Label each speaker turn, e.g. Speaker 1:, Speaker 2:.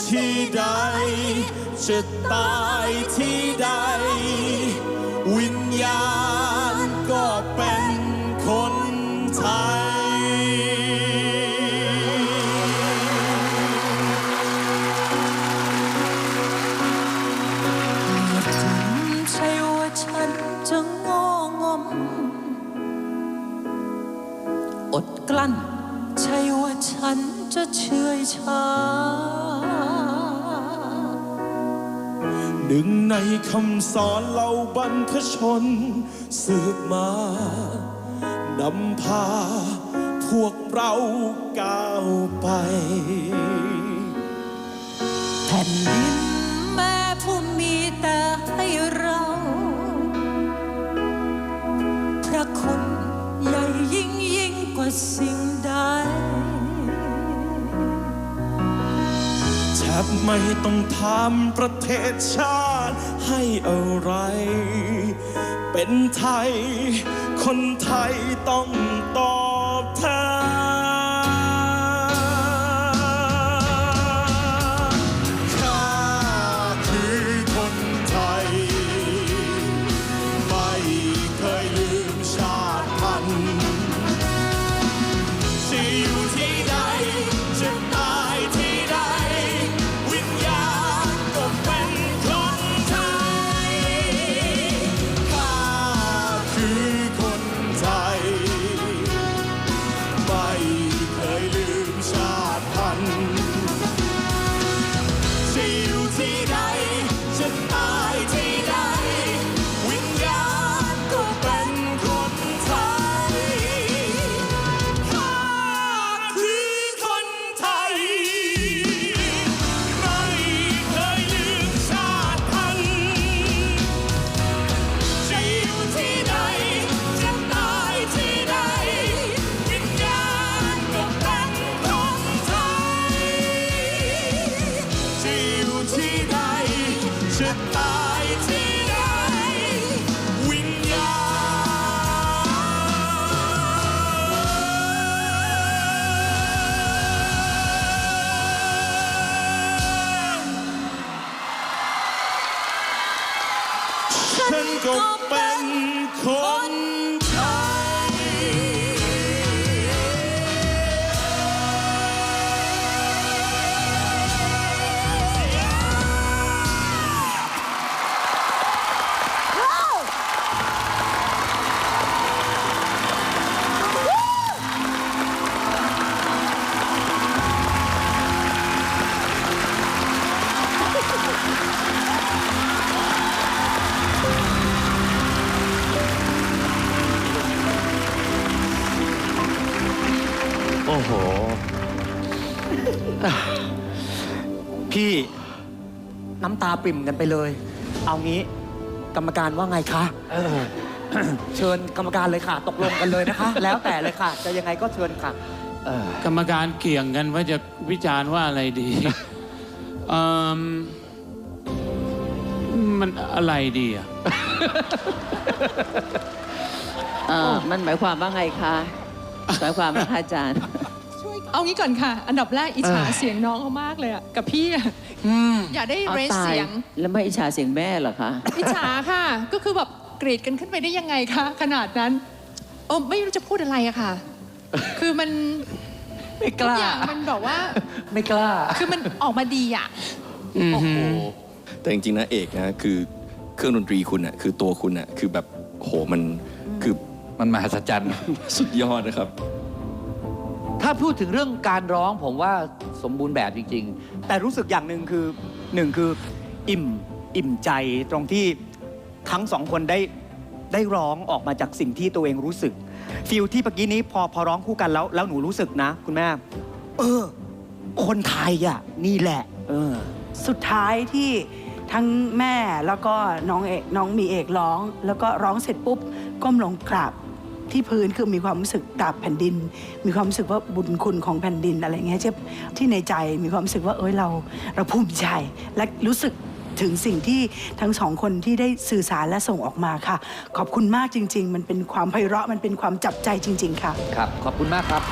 Speaker 1: ที่ใด จะตายที่ใด วิญญาณก็เป็นคนไทย
Speaker 2: ใช่ว่าฉันจะโง่งม อดกลั้น ใช่ว่าฉันจะเฉอยชา
Speaker 1: หนึ่งในคำสอนเหล่าบรรพชน สืบมานำพา พวกเราก้าวไป
Speaker 2: แผ่นดิน แท
Speaker 1: บไม่ต้องถามประเทศชาติให้อะไร เป็นไทย คนไทยต้องตอ เคยลืมชาติพันธุ์ ฉันก็เป็นคน
Speaker 3: โอ้โห พี่น้ำตาปริ่มกันไปเลย เอางี้ กรรมการว่าไงคะ เชิญกรรมการเลยค่ะ ตกลงกันเลยนะคะ แล้วแต่เลยค่ะ จะยังไงก็เชิญค่ะ
Speaker 4: กรรมการเกี่ยงกันว่าจะวิจารณ์ว่าอะไรดี เอิ่มมันอะไรดีอะ
Speaker 5: เอ่อมันหมายความว่าไงคะ หมายความว่าคะอาจารย์
Speaker 6: เอางี้ก่อนค่ะ อันดับแรกอิจฉาเสียงน้องเขามากเลยอะกับพี่อะอยากได้
Speaker 5: เอา
Speaker 6: เรส
Speaker 5: ตาย
Speaker 6: เสียง
Speaker 5: แล้วไม่อิจฉาเสียงแม่เหรอคะ
Speaker 6: อิจฉาค่ะ ก็คือแบบเกรดกันขึ้นไปได้ยังไงคะขนาดนั้นโอ้ไม่รู้จะพูดอะไรอะค่ะ คือมัน
Speaker 3: ไม่ก
Speaker 6: ทุก
Speaker 3: ล้า
Speaker 6: อย่างมันแบบว่า
Speaker 3: ไม่กล้า
Speaker 6: คือมันออกมาดีอะ
Speaker 3: โอ้โห
Speaker 7: แต่จริงๆนะเอกนะคือเครื่องดนตรีคุณอะคือตัวคุณอะคือแบบโหมันคือ
Speaker 8: มันมหัศจรรย์
Speaker 7: สุดยอดนะครับ
Speaker 8: ถ้า พูดถึงเรื่องการร้องผมว่าสมบูรณ์แบบจริง
Speaker 3: แต่รู้สึกอย่างหนึ่งคือหนึ่งคืออิ่มอิ่มใจตรงที่ทั้งสองคนได้ได้ร้องออกมาจากสิ่งที่ตัวเองรู้สึกฟิลที่เมื่อกี้นี้พอพอร้องคู่กันแล้ว แล้วหนูรู้สึกนะ คุณแม่ เออ คนไทยอะนี่แหละ เออ
Speaker 9: สุดท้ายที่ทั้งแม่แล้วก็น้องเอกน้องมีเอกร้อง แล้วก็ร้องเสร็จปุ๊บก้มลงกราบ ที่พื้นคือมีความรู้สึกกราบแผ่นดิน มีความรู้สึกว่าบุญคุณของแผ่นดินอะไรเงี้ยที่ที่ในใจมีความรู้สึกว่าเอ้ยเราเราภูมิใจและรู้สึกถึงสิ่งที่ทั้งสองคนที่ได้สื่อสารและส่งออกมาค่ะ ขอบคุณมากจริง ๆ มันเป็นความไพเราะมันเป็นความจับใจจริง ๆ ค่ะ
Speaker 8: ครับ ขอบคุณมากครับ